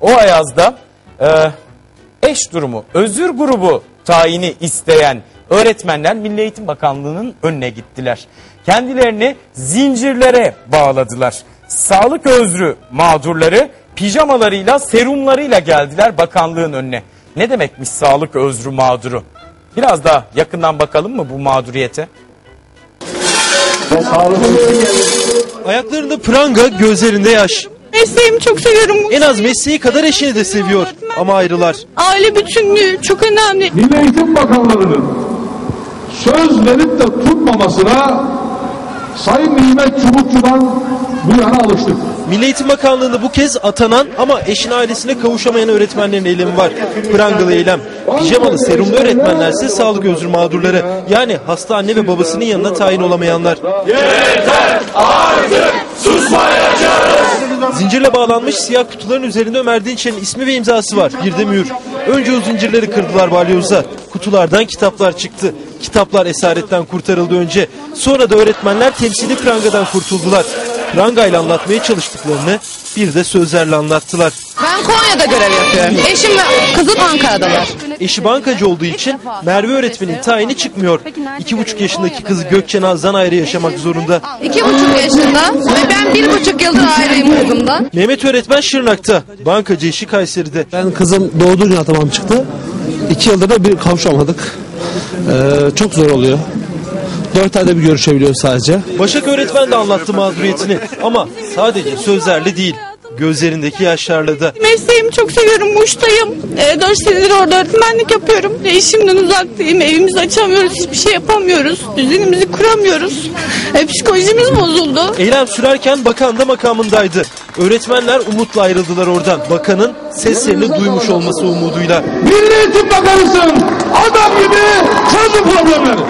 O ayazda e, eş durumu, özür grubu tayini isteyen öğretmenler Milli Eğitim Bakanlığı'nın önüne gittiler. Kendilerini zincirlere bağladılar. Sağlık özrü mağdurları pijamalarıyla, serumlarıyla geldiler bakanlığın önüne. Ne demekmiş sağlık özrü mağduru? Biraz daha yakından bakalım mı bu mağduriyete? Ayaklarında pranga, gözlerinde yaş. Mesleğimi çok seviyorum. En az mesleği kadar eşini de seviyor ama ayrılar. Aile bütünlüğü çok önemli. Milli Eğitim Bakanlığı'nın söz verip de tutmamasına Sayın Nimet Çubukçu'dan bu yana alıştık. Milli Eğitim Bakanlığı'nda bu kez atanan ama eşine ailesine kavuşamayan öğretmenlerin eylemi var. Prangalı eylem. Pijamalı serumlu öğretmenlerse sağlık özrü mağdurları. Yani hasta anne ve babasının yanına tayin olamayanlar. Zincirle bağlanmış siyah kutuların üzerinde Ömer Dinçer'in ismi ve imzası var. Bir de mühür. Önce o zincirleri kırdılar balyozla. Kutulardan kitaplar çıktı. Kitaplar esaretten kurtarıldı önce. Sonra da öğretmenler temsili prangadan kurtuldular. Prangayla anlatmaya çalıştıklarını bir de sözlerle anlattılar. Ben Konya'da görev yapıyorum. Eşim ve kızım Ankara'dalar. Eşi bankacı olduğu için Merve öğretmenin tayini çıkmıyor. İki buçuk yaşındaki kızı Gökçe Naz'dan ayrı yaşamak zorunda. İki buçuk yaşında ve ben bir buçuk yıldır ayrıyım kızımdan. Mehmet öğretmen Şırnak'ta. Bankacı eşi Kayseri'de. Ben kızım doğduğu gün atamam çıktı. İki yıldır da bir kavuşamadık. Ee, çok zor oluyor. Dört ayda bir görüşebiliyoruz sadece. Başak öğretmen de anlattı mağduriyetini. Ama sadece sözlerle değil, gözlerindeki yaşlarla da. Mesleğimi çok seviyorum. Muş'tayım. E, 4 senedir orada öğretmenlik yapıyorum. E, eşimden uzaktayım. Evimizi açamıyoruz. Hiçbir şey yapamıyoruz. Düzenimizi kuramıyoruz. E, psikolojimiz bozuldu. Eylem sürerken bakan da makamındaydı. Öğretmenler umutla ayrıldılar oradan. Bakanın seslerini duymuş olması umuduyla. Milli Eğitim Bakanısın. Adam gibi çözün problemi.